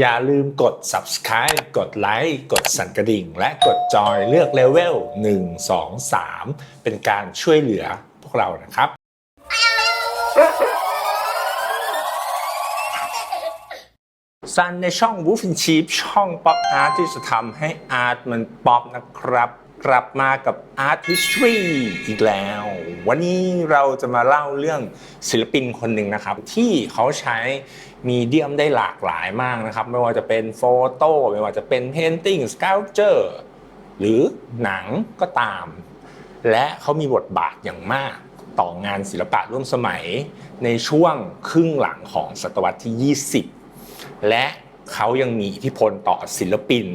อย่าลืมกด subscribe กดไลค์กดสั่นกระดิ่ง และกดจอยเลือกเลเวล1 2 3 เป็นการช่วยเหลือพวกเรานะครับ ซันในช่อง Wolf in Sheep ช่องป๊อปอาร์ตที่จะทำให้อาร์ตมันป๊อปนะครับ กลับมากับ Art History อีกแล้ว วันนี้เราจะมาเล่าเรื่องศิลปินคนหนึ่งนะครับ ที่เขาใช้ มีเดียมได้หลากหลายมากนะครับ ไม่ว่าจะเป็นโฟโต้ไม่ว่าจะเป็นเพนติ้งส c า l เจอร์หรือหนังก็ตาม และเขามีบทบาทอย่างมากต่องานศิลปะร่วมสมัยในช่วงครึ่งหลังของศตวรรษที่ 20 และเขายังมีอิทธิพลต่อศิลปิน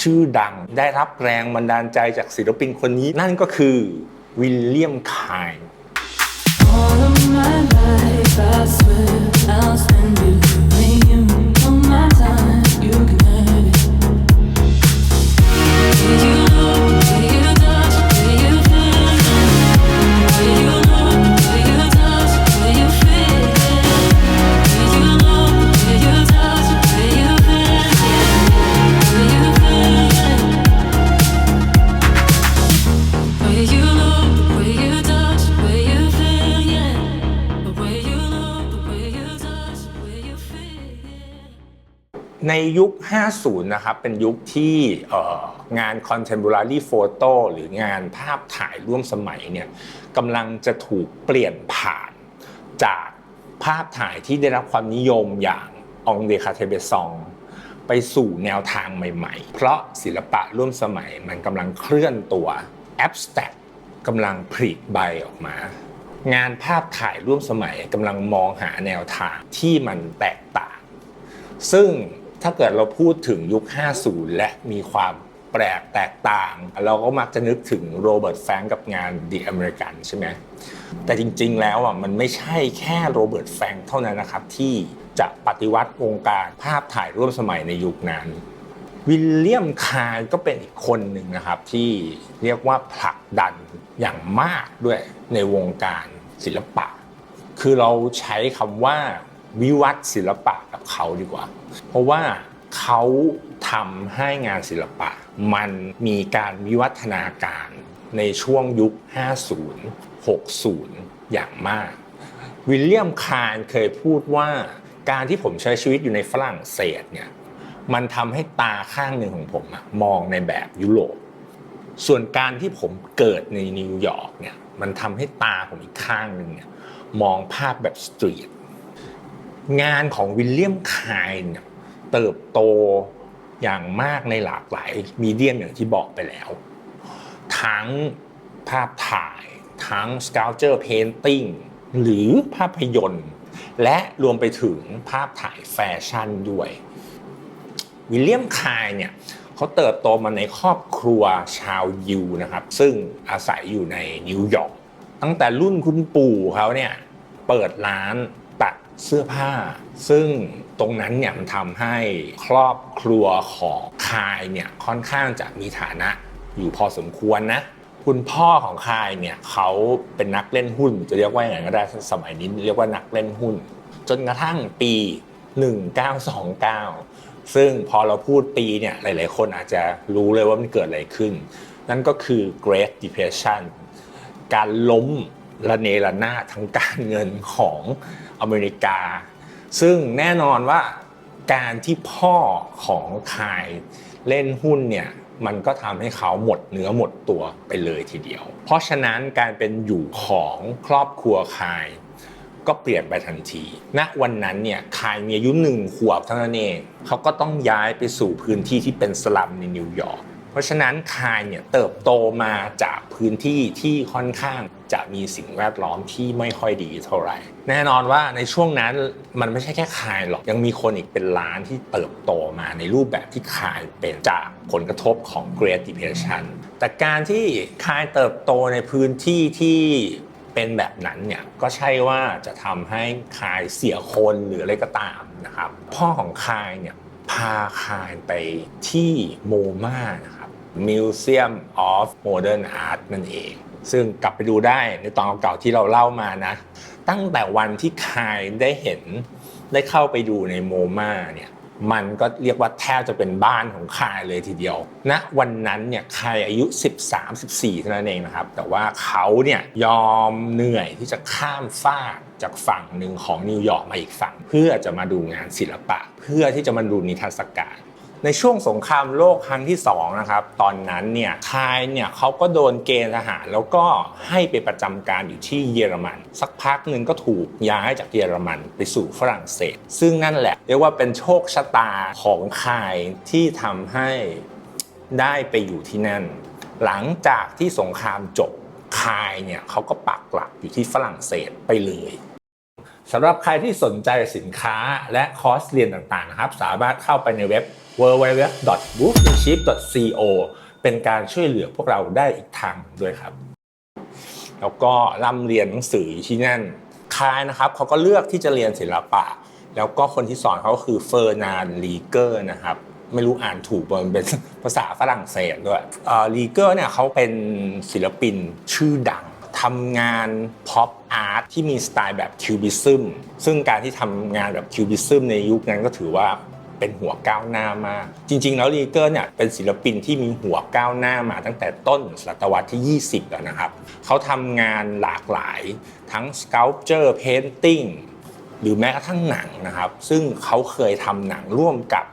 ชื่อดังได้รับแรงบันดาลใจจากศิลปินคนนี้ นั่นก็คือวิลเลียมคายน์ All of my life, I swear ในยุค 50 นะครับ เป็นยุคที่เอ่องาน contemporary photo หรืองานภาพถ่ายร่วมสมัยเนี่ยกำลังจะถูกเปลี่ยนผ่านจากภาพถ่ายที่ได้รับความนิยมอย่างองเดคาเทเบซองไปสู่แนวทางใหม่ๆ เพราะศิลปะร่วมสมัยมันกำลังเคลื่อนตัว abstract กำลังผลิใบออกมา งานภาพถ่ายร่วมสมัยกำลังมองหาแนวทางที่มันแตกต่าง ซึ่ง ถ้าเกิดเราพูดถึงยุค 50 และมีความแปลกแตกต่าง เราก็มักจะนึกถึงโรเบิร์ตแฟรงกับงาน The American ใช่ไหมแต่จริง ๆ แล้วอะมันไม่ใช่แค่โรเบิร์ตแฟรงเท่านั้นนะครับ ที่จะปฏิวัติวงการภาพถ่ายร่วมสมัยในยุคนั้นวิลเลียมคาร์ก็เป็นอีกคนหนึ่งนะครับ ที่เรียกว่าผลักดันอย่างมากด้วยในวงการศิลปะ คือเราใช้คำว่า วิวัฒน์ศิลปะกับเขาดีกว่า เพราะว่าเขาทำให้งานศิลปะ มันมีการวิวัฒนาการในช่วงยุค 50 60 อย่างมาก วิลเลียมคาร์นเคยพูดว่าการที่ผมใช้ชีวิตอยู่ในฝรั่งเศสเนี่ยมันทำให้ตาข้างหนึ่งของผมมองในแบบยุโรป ส่วนการที่ผมเกิดในนิวยอร์กเนี่ยมันทำให้ตาผมอีกข้างหนึ่งเนี่ยมองภาพแบบสตรีท งานของวิลเลียมคายน์เนี่ยเติบโตอย่างมากในหลากหลายมีเดียมอย่างที่บอกไปแล้ว ทั้งภาพถ่ายทั้ง sculpture painting หรือภาพยนตร์ และรวมไปถึงภาพถ่ายแฟชั่นด้วย วิลเลียมคายเนี่ยเขาเติบโตมาในครอบครัวชาวยิวนะครับ ซึ่งอาศัยอยู่ในนิวยอร์กตั้งแต่รุ่นคุณปู่เขาเนี่ยเปิดร้าน เสื้อผ้า ซึ่งตรงนั้นเนี่ยมันทำให้ครอบครัวของคายเนี่ยค่อนข้างจะมีฐานะอยู่พอสมควรนะคุณพ่อของคายเนี่ยเขาเป็นนักเล่นหุ้น จะเรียกว่าอย่างไรก็ได้สมัยนี้เรียกว่านักเล่นหุ้น จนกระทั่งปี 1929 ซึ่งพอเราพูดปีเนี่ยหลาย ๆ คนอาจจะรู้เลยว่ามันเกิดอะไรขึ้น นั่นก็คือ Great Depression การล้มระเนระนาดทางการเงินของ อเมริกา ซึ่งแน่นอนว่าการที่พ่อของคายเล่นหุ้นเนี่ยมันก็ทำให้เขาหมดเนื้อหมดตัวไปเลยทีเดียว เพราะฉะนั้นการเป็นอยู่ของครอบครัวคาย ก็เปลี่ยนไปทันทีณวันนั้นเนี่ยคายมีอายุหนึ่งขวบเท่านั้นเองเขาก็ต้องย้ายไปสู่พื้นที่ที่เป็นสลัมในนิวยอร์ก เพราะฉะนั้นคายเนี่ยเติบโตมาจากพื้นที่ที่ค่อนข้างจะมีสิ่งแวดล้อมที่ไม่ค่อยดีเท่าไหร่ แน่นอนว่าในช่วงนั้นมันไม่ใช่แค่คายหรอก ยังมีคนอีกเป็นล้านที่เติบโตมาในรูปแบบที่คายเป็นจากผลกระทบของ Great Depression แต่การที่คายเติบโตในพื้นที่ที่เป็นแบบนั้นเนี่ยก็ใช่ว่าจะทำให้คายเสียคนหรืออะไรก็ตามนะครับ พ่อของคายเนี่ยพาคายไปที่โมมานะครับ Museum of Modern Art นั่นเอง ซึ่งกลับไปดูได้ในตอนเก่าๆที่เราเล่ามานะ ตั้งแต่วันที่คายได้เห็นได้เข้าไปดูในโมมาเนี่ยมันก็เรียกว่าแทบจะเป็นบ้านของคายเลยทีเดียวณนะวันนั้นเนี่ยคายอายุ 13-14 เท่านั้นเองนะครับ แต่ว่าเขาเนี่ยยอมเหนื่อยที่จะข้ามฟากจากฝั่งหนึ่งของนิวยอร์กมาอีกฝั่ง เพื่อจะมาดูงานศิลปะ เพื่อที่จะมาดูนิทรรศการ ในช่วงสงครามโลกครั้งที่2นะครับตอนนั้นเนี่ยคายเนี่ยเขาก็โดนเกณฑ์ทหาร แล้วก็ให้ไปประจำการอยู่ที่เยอรมัน สักพักหนึ่งก็ถูกย้ายจากเยอรมันไปสู่ฝรั่งเศส ซึ่งนั่นแหละเรียกว่าเป็นโชคชะตาของคายที่ทำให้ได้ไปอยู่ที่นั่น หลังจากที่สงครามจบคายเนี่ยเขาก็ปักหลักอยู่ที่ฝรั่งเศสไปเลย สำหรับใครที่สนใจสินค้าและคอร์สเรียนต่างๆนะครับ สามารถเข้าไปในเว็บ www.bookship.co เป็นการช่วยเหลือพวกเราได้อีกทางด้วยครับ แล้วก็ร่ำเรียนหนังสือที่นั่นคายนะครับเขาก็เลือกที่จะเรียนศิลปะ แล้วก็คนที่สอนเขาคือเฟอร์นานลีเกอร์นะครับไม่รู้อ่านถูกป่ะมันเป็นภาษาฝรั่งเศสด้วยลีเกอร์เนี่ยเขาเป็นศิลปินชื่อดัง ทำงานพ็อปอาร์ตที่มีสไตล์แบบคิวบิซึมซึ่งการที่ทำงานแบบคิวบิซึมในยุคนั้นก็ถือว่าเป็นหัวก้าวหน้ามาก จริง ๆ แล้วลีเกอร์เนี่ยเป็นศิลปินที่มีหัวก้าวหน้ามาตั้งแต่ต้นศตวรรษที่ 20 แล้วนะครับ เขาทำงานหลากหลายทั้ง sculpture painting หรือแม้กระทั่งหนังนะครับ ซึ่งเขาเคยทำหนังร่วมกับ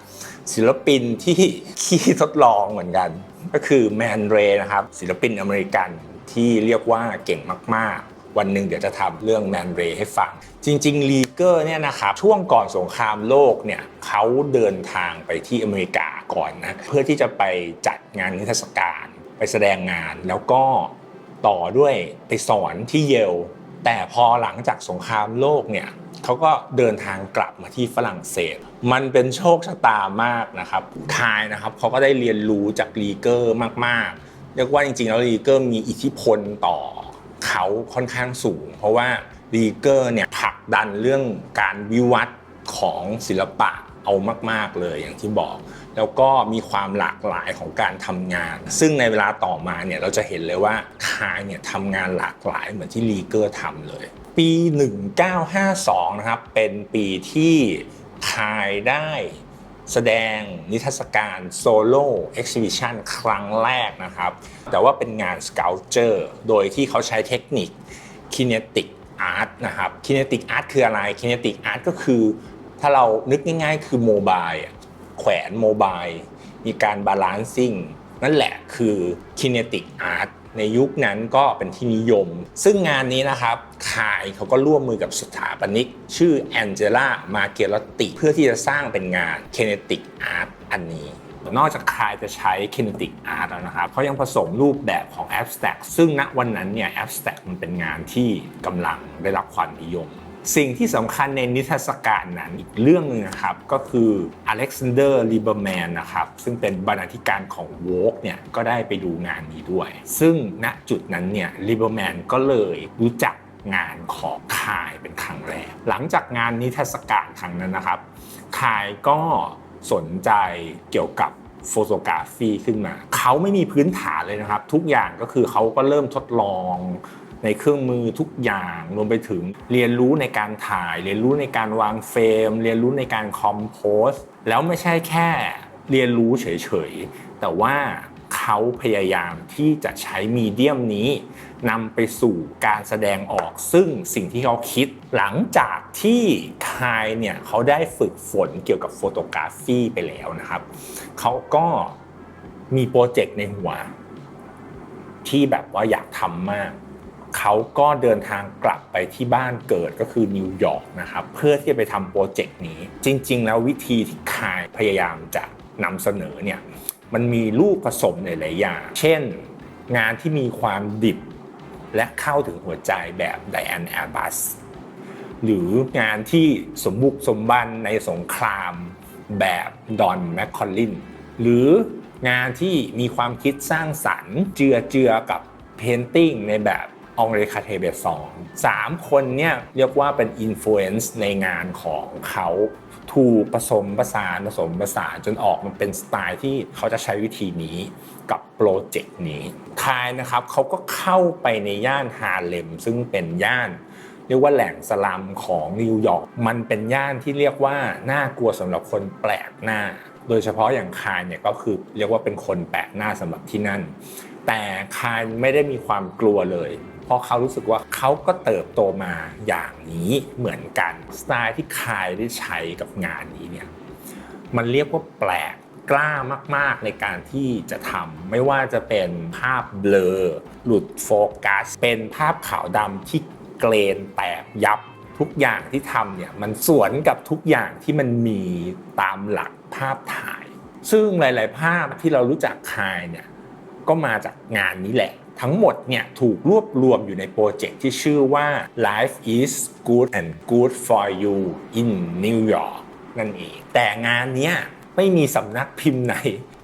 ศิลปินที่ขี้ทดลองเหมือนกัน ก็คือแมนเรนะครับศิลปินอเมริกัน ที่เรียกว่าเก่งมาก ๆ วันหนึ่งเดี๋ยวจะทำเรื่องแมนเรให้ฟัง จริง ๆ ลีเกอร์เนี่ยนะครับช่วงก่อนสงครามโลกเนี่ยเขาเดินทางไปที่อเมริกาก่อนนะเพื่อที่จะไปจัดงานนิทรรศการไปแสดงงานแล้วก็ต่อด้วยไปสอนที่เยล แต่พอหลังจากสงครามโลกเนี่ยเขาก็เดินทางกลับมาที่ฝรั่งเศส มันเป็นโชคชะตามากนะครับคายนะครับเขาก็ได้เรียนรู้จากลีเกอร์มากๆ เรียกว่าจริงๆแล้วลีเกอร์มีอิทธิพลต่อเขาค่อนข้างสูง เพราะว่าลีเกอร์เนี่ยผลักดันเรื่องการวิวัฒน์ของศิลปะเอามาก ๆเลยอย่างที่บอก แล้วก็มีความหลากหลายของการทำงาน ซึ่งในเวลาต่อมาเนี่ยเราจะเห็นเลยว่าคายเนี่ยทำงานหลากหลายเหมือนที่ลีเกอร์ทำเลย ปี 1952 นะครับเป็นปีที่คายได้ แสดงนิทรรศการโซโล่เอ็กซิบิชันครั้งแรกนะครับ แต่ว่าเป็นงานสเกลเจอร์โดยที่เขาใช้เทคนิค kinetic art นะครับ kinetic art คืออะไร kinetic art ก็คือถ้าเรานึกง่ายๆ คือโมบายแขวนโมบายมีการบาลานซิ่งนั่นแหละคือ kinetic art ในยุคนั้นก็เป็นที่นิยม ซึ่งงานนี้นะครับคายเขาก็ร่วมมือกับสถาปนิก ชื่อแองเจล่ามาเกลติ เพื่อที่จะสร้างเป็นงาน kinetic art อันนี้นอกจากคายจะใช้ kinetic art แล้วนะครับเขายังผสมรูปแบบของ abstract ซึ่งณวันนั้นเนี่ย abstract มันเป็นงานที่กำลังได้รับความนิยม สิ่งที่สำคัญในนิทรรศการนั้นอีกเรื่องหนึงนะครับ ก็คืออเล็กซานเดอร์ลิเบอร์แมนนะครับ ซึ่งเป็นบรรณาธิการของโวกเนี่ยก็ได้ไปดูงานนี้ด้วย ซึ่งณจุดนั้นเนี่ยลิเบอร์แมนก็เลยรู้จักงานของคายเป็นครั้งแรก หลังจากงานนิทรรศการครั้งนั้นนะครับคายก็สนใจเกี่ยวกับโฟโตกราฟีขึ้นมา เขาไม่มีพื้นฐานเลยนะครับ ทุกอย่างก็คือเขาก็เริ่มทดลอง ในเครื่องมือทุกอย่างรวมไปถึงเรียนรู้ในการถ่าย เรียนรู้ในการวางเฟรม เรียนรู้ในการคอมโพสแล้วไม่ใช่แค่เรียนรู้เฉยๆ แต่ว่าเขาพยายามที่จะใช้มีเดียมนี้นำไปสู่การแสดงออกซึ่งสิ่งที่เขาคิดหลังจากที่คายเนี่ยเขาได้ฝึกฝนเกี่ยวกับโฟโตกราฟีไปแล้วนะครับ เขาก็มีโปรเจกต์ในหัว ที่แบบว่าอยากทำมาก เขาก็เดินทางกลับไปที่บ้านเกิดก็คือนิวยอร์กนะครับเพื่อที่จะไปทำโปรเจกต์นี้ จริง ๆ แล้ววิธีที่คายพยายามจะนำเสนอเนี่ยมันมีลูกผสมหลายๆอย่าง เช่น งานที่มีความดิบและเข้าถึงหัวใจแบบไดแอนแอร์บัสหรืองานที่สมบุกสมบันในสงครามแบบดอนแมคคอลลินหรืองานที่มีความคิดสร้างสรรค์ เจือเจือกับเพนติ้งในแบบ องเรคาเทเบตสองสามคนเนี่ยเรียกว่าเป็นอินฟลูเอนซ์ในงานของเขาถูกผสมผสานผสมผสานจนออกมาเป็นสไตล์ที่เขาจะใช้วิธีนี้กับโปรเจกต์นี้ทายนะครับเขาก็เข้าไปในย่านฮาร์เลมซึ่งเป็นย่านเรียกว่าแหล่งสลัมของนิวยอร์กมันเป็นย่านที่เรียกว่าน่ากลัวสำหรับคนแปลกหน้า โดยเฉพาะอย่างคายเนี่ยก็คือเรียกว่าเป็นคนแปลกหน้าสำหรับที่นั่น แต่คายไม่ได้มีความกลัวเลย เพราะเขารู้สึกว่าเขาก็เติบโตมาอย่างนี้เหมือนกันสไตล์ที่คายได้ใช้กับงานนี้เนี่ยมันเรียกว่าแปลกกล้ามาก ๆ ในการที่จะทำไม่ว่าจะเป็นภาพเบลอ หลุดโฟกัส เป็นภาพขาวดำที่เกรนแตกยับทุกอย่างที่ทำเนี่ยมันสวนกับทุกอย่างที่มันมีตามหลักภาพถ่าย ซึ่งหลาย ๆ ภาพที่เรารู้จักคายเนี่ยก็มาจากงานนี้แหละ ทั้งหมดเนี่ยถูกรวบรวมอยู่ในโปรเจกต์ที่ชื่อว่า Life is good and good for you in New York นั่นเอง แต่งานเนี้ยไม่มีสำนักพิมพ์ไหน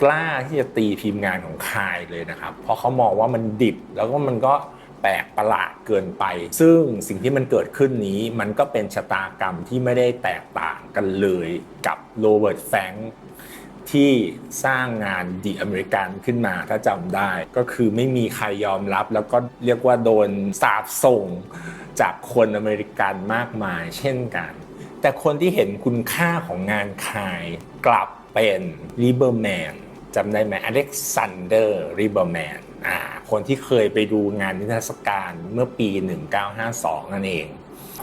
กล้าที่จะตีพิมพ์งานของคายเลยนะครับ เพราะเขามองว่ามันดิบแล้วก็มันก็แปลกประหลาดเกินไป ซึ่งสิ่งที่มันเกิดขึ้นนี้มันก็เป็นชะตากรรมที่ไม่ได้แตกต่างกันเลยกับโรเบิร์ตแฟง ที่สร้างงานดีอเมริกันขึ้นมาถ้าจำได้ ก็คือไม่มีใครยอมรับ แล้วก็เรียกว่าโดนสาบส่งจากคนอเมริกันมากมายเช่นกัน แต่คนที่เห็นคุณค่าของงานคายกลับเป็นริเบอร์แมนจำได้ไหมอเล็กซานเดอร์ริเบอร์แมนคนที่เคยไปดูงานนิทรรศการเมื่อปี 1952 นั่นเอง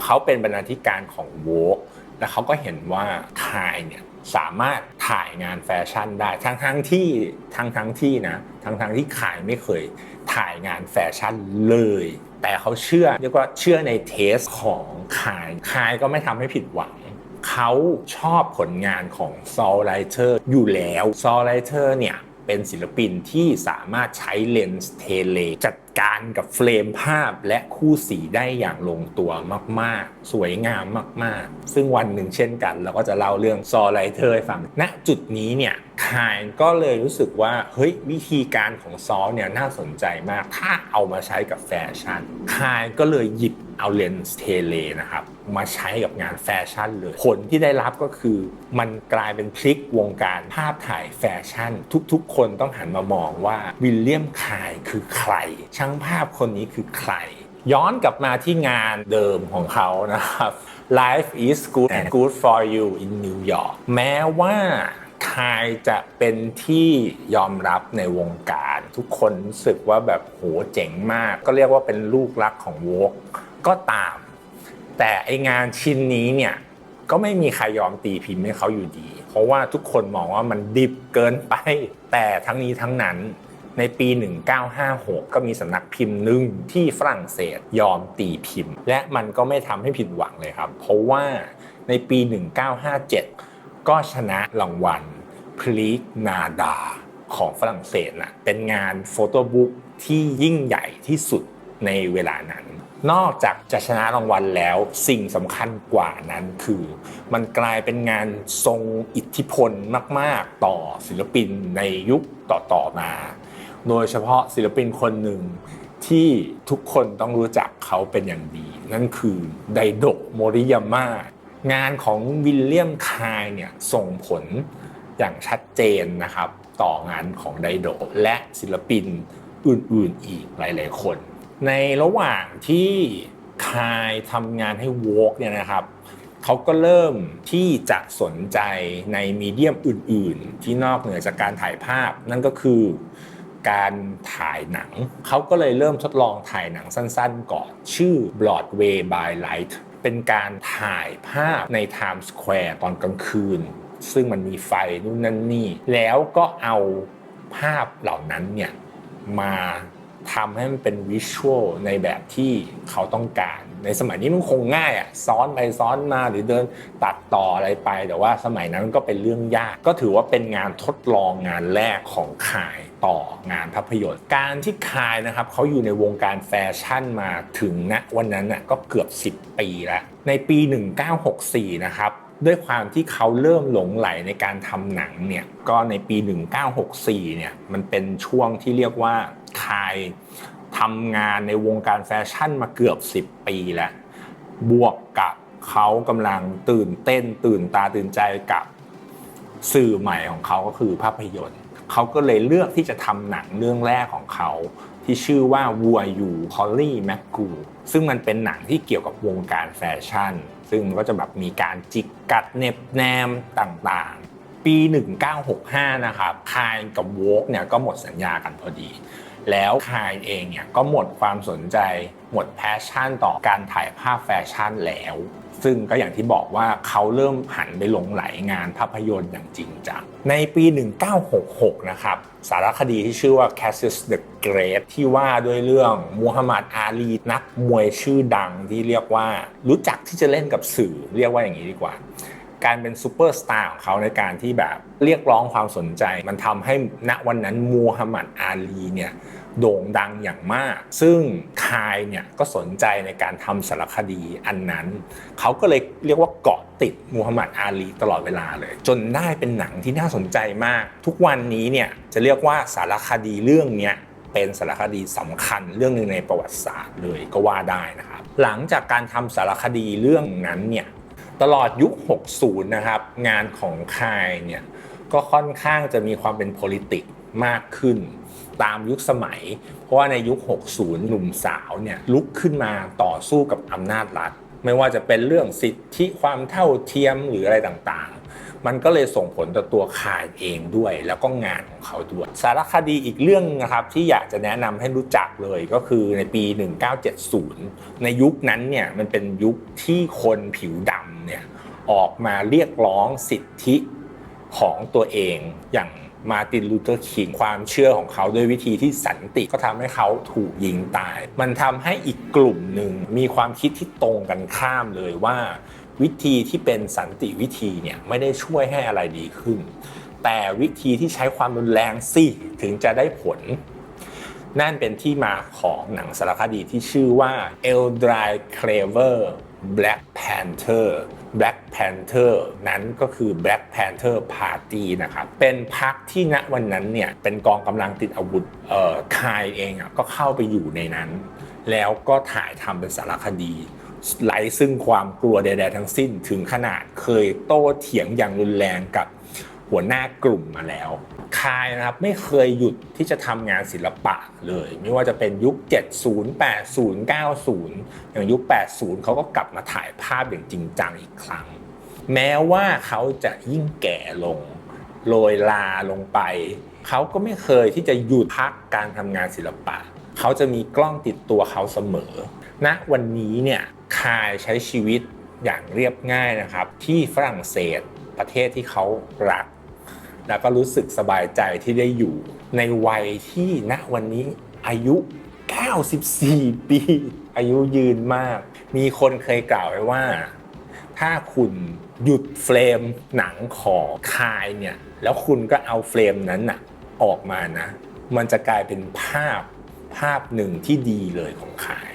เขาเป็นบรรณาธิการของโวกแล้วเขาก็เห็นว่าคายเนี่ย สามารถถ่ายงานแฟชั่นได้ทั้งทั้งที่ทั้งทั้งที่นะทั้งทั้งที่ขายไม่เคยถ่ายงานแฟชั่นเลย แต่เขาเชื่อเรียกว่าเชื่อในเทสของขายขายก็ไม่ทำให้ผิดหวังเขาชอบผลงานของซอลไลเทอร์อยู่แล้วซอลไลเทอร์เนี่ย เป็นศิลปินที่สามารถใช้เลนส์เทเลจัดการกับเฟรมภาพและคู่สีได้อย่างลงตัวมาก ๆ สวยงามมาก ๆ ซึ่งวันหนึ่งเช่นกัน เราก็จะเล่าเรื่องซอลไลเทอร์ให้ฟังณจุดนี้เนี่ย คายก็เลยรู้สึกว่าเฮ้ยวิธีการของซอลเนี่ยน่าสนใจมาก ถ้าเอามาใช้กับแฟชั่นคายก็เลยหยิบเอาเลนส์เทเลนะครับมาใช้กับงานแฟชั่นเลย ผลที่ได้รับก็คือ มันกลายเป็นพลิกวงการภาพถ่ายแฟชั่น ทุกๆ คนต้องหันมามองว่าวิลเลียมคายคือใคร ช่างภาพคนนี้คือใคร ย้อนกลับมาที่งานเดิมของเขานะครับ Life is good and good for you in New York แม้ว่า คายจะเป็นที่ยอมรับในวงการ ทุกคนรู้สึกว่าแบบโหเจ๋งมาก ก็เรียกว่าเป็นลูกรักของวกก็ตาม แต่ไองานชิ้นนี้เนี่ยก็ไม่มีใครยอมตีพิมพ์ให้เขาอยู่ดี เพราะว่าทุกคนมองว่ามันดิบเกินไป แต่ทั้งนี้ทั้งนั้นในปี 1956 ก็มีสำนักพิมพ์หนึ่งที่ฝรั่งเศสยอมตีพิมพ์ และมันก็ไม่ทำให้ผิดหวังเลยครับ เพราะว่าในปี 1957 ก็ชนะรางวัล พลีกนาดาของฝรั่งเศสนะเป็นงานโฟโต้บุ๊กที่ยิ่งใหญ่ที่สุดในเวลานั้น นอกจากจะชนะรางวัลแล้วสิ่งสำคัญกว่านั้นคือ มันกลายเป็นงานทรงอิทธิพลมาก ๆ ต่อศิลปินในยุคต่อ ๆ มา โดยเฉพาะศิลปินคนหนึ่งที่ทุกคนต้องรู้จักเขาเป็นอย่างดี นั่นคือไดโดะโมริยาม่างานของวิลเลียมคายเนี่ยส่งผล อย่างชัดเจนนะครับ ต่องานของไดโดและศิลปินอื่นๆอีกหลายๆคน ในระหว่างที่คายทำงานให้วอกเนี่ยนะครับเขาก็เริ่มที่จะสนใจในมีเดียมอื่น ๆ ที่นอกเหนือจากการถ่ายภาพ นั่นก็คือการถ่ายหนัง เขาก็เลยเริ่มทดลองถ่ายหนังสั้น ๆ ก่อน ชื่อ Broadway by Light เป็นการถ่ายภาพใน Times Square ตอนกลางคืน ซึ่งมันมีไฟนู่นนั่นนี่ แล้วก็เอาภาพเหล่านั้นเนี่ยมาทำให้มันเป็นวิชวลในแบบที่เขาต้องการ ในสมัยนี้มันคงง่ายอะซ้อนไปซ้อนมาหรือเดินตัดต่ออะไรไป แต่ว่าสมัยนั้นก็เป็นเรื่องยาก ก็ถือว่าเป็นงานทดลองงานแรกของคายต่องานภาพยนตร์ การที่คายนะครับเขาอยู่ในวงการแฟชั่นมาถึงณวันนั้นน่ะก็เกือบ 10 ปีแล้ว ในปี 1964 นะครับ ด้วยความที่เขาเริ่มหลงไหลในการทำหนังเนี่ยก็ในปี 1964เนี่ยมันเป็นช่วงที่เรียกว่าคายทำงานในวงการแฟชั่นมาเกือบ 10 ปีแล้วบวกกับเขากำลังตื่นเต้นตื่นตาตื่นใจกับสื่อใหม่ของเขาก็คือภาพยนตร์ เขาก็เลยเลือกที่จะทำหนังเรื่องแรกของเขา ที่ชื่อว่าวัวยูคอลลี่แม็กกูซึ่งมันเป็นหนังที่เกี่ยวกับวงการแฟชั่น ซึ่งมันก็จะแบบมีการจิกกัดเน็บแนมต่างๆ ปี 1965 นะครับคายกับโวกเนี่ยก็หมดสัญญากันพอดี แล้วคายเองเนี่ยก็หมดความสนใจหมดแพชชั่นต่อการถ่ายภาพแฟชั่นแล้ว ซึ่งก็อย่างที่บอกว่าเขาเริ่มหันไปหลงไหลงานภาพยนตร์อย่างจริงจัง ในปี 1966 นะครับ สารคดีที่ชื่อว่า Cassius the Great ที่ว่าด้วยเรื่องมูฮัมหมัดอาลีนักมวยชื่อดังที่เรียกว่ารู้จักที่จะเล่นกับสื่อเรียกว่าอย่างนี้ดีกว่าการเป็นซูเปอร์สตาร์ของเขาในการที่แบบเรียกร้องความสนใจ มันทำให้ณวันนั้นมูฮัมหมัดอาลีเนี่ย โด่งดังอย่างมาก ซึ่งคายเนี่ยก็สนใจในการทำสารคดีอันนั้น เขาก็เลยเรียกว่าเกาะติดมูฮัมหมัดอาลีตลอดเวลาเลย จนได้เป็นหนังที่น่าสนใจมาก ทุกวันนี้เนี่ยจะเรียกว่าสารคดีเรื่องเนี้ยเป็นสารคดีสำคัญเรื่องหนึ่งในประวัติศาสตร์เลยก็ว่าได้นะครับ หลังจากการทำสารคดีเรื่องนั้นเนี่ยตลอดยุค 60 นะครับ งานของคายเนี่ยก็ค่อนข้างจะมีความเป็น p o l i t i c มากขึ้น ตามยุคสมัย เพราะว่าในยุค 60 หนุ่มสาวเนี่ยลุกขึ้นมาต่อสู้กับอำนาจรัฐ ไม่ว่าจะเป็นเรื่องสิทธิความเท่าเทียมหรืออะไรต่างๆ มันก็เลยส่งผลต่อตัวคายเองด้วย แล้วก็งานของเขาด้วย สารคดีอีกเรื่องนะครับที่อยากจะแนะนำให้รู้จักเลยก็คือในปี 1970 ในยุคนั้นเนี่ยมันเป็นยุคที่คนผิวดำเนี่ยออกมาเรียกร้องสิทธิของตัวเองอย่าง มาร์ตินลูเทอร์คิงความเชื่อของเขาด้วยวิธีที่สันติก็ทำให้เขาถูกยิงตาย มันทำให้อีกกลุ่มหนึ่งมีความคิดที่ตรงกันข้ามเลยว่า วิธีที่เป็นสันติวิธีเนี่ยไม่ได้ช่วยให้อะไรดีขึ้น แต่วิธีที่ใช้ความรุนแรงสิถึงจะได้ผล นั่นเป็นที่มาของหนังสารคดีที่ชื่อว่า Eldry Clever Black Panther Black Panther นั้นก็คือ Black Panther Party นะครับ เป็นพรรคที่ณวันนั้นเนี่ย เป็นกองกำลังติดอาวุธเอ่อคายเองอะก็เข้าไปอยู่ในนั้น แล้วก็ถ่ายทำเป็นสารคดีไร้ซึ่งความกลัวใดๆทั้งสิ้นถึงขนาดเคยโต้เถียงอย่างรุนแรงกับ หัวหน้ากลุ่มมาแล้ว คายนะครับไม่เคยหยุดที่จะทำงานศิลปะเลย ไม่ว่าจะเป็นยุค 70 80 90 อย่างยุค 80 เขาก็กลับมาถ่ายภาพอย่างจริงจังอีกครั้ง แม้ว่าเขาจะยิ่งแก่ลงโรยลาลงไป เขาก็ไม่เคยที่จะหยุดพักการทำงานศิลปะ เขาจะมีกล้องติดตัวเขาเสมอณวันนี้เนี่ยคายใช้ชีวิตอย่างเรียบง่ายนะครับ ที่ฝรั่งเศสประเทศที่เขารัก แล้วก็รู้สึกสบายใจที่ได้อยู่ ในวัยที่ณวันนี้อายุ 94 ปี อายุยืนมาก มีคนเคยกล่าวไว้ว่า ถ้าคุณหยุดเฟรมหนังของคายเนี่ยแล้วคุณก็เอาเฟรมนั้นน่ะออกมานะ มันจะกลายเป็นภาพภาพหนึ่งที่ดีเลยของคาย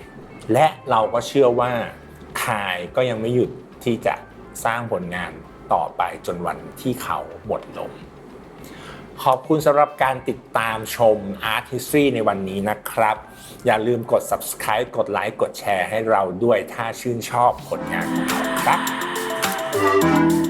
และเราก็เชื่อว่าคายก็ยังไม่หยุดที่จะสร้างผลงานต่อไปจนวันที่เขาหมดลม ขอบคุณสำหรับการติดตามชม Art History ในวันนี้นะครับ อย่าลืมกด subscribe กดไลค์กดแชร์ให้เราด้วยถ้าชื่นชอบผลงานครับ Thank you.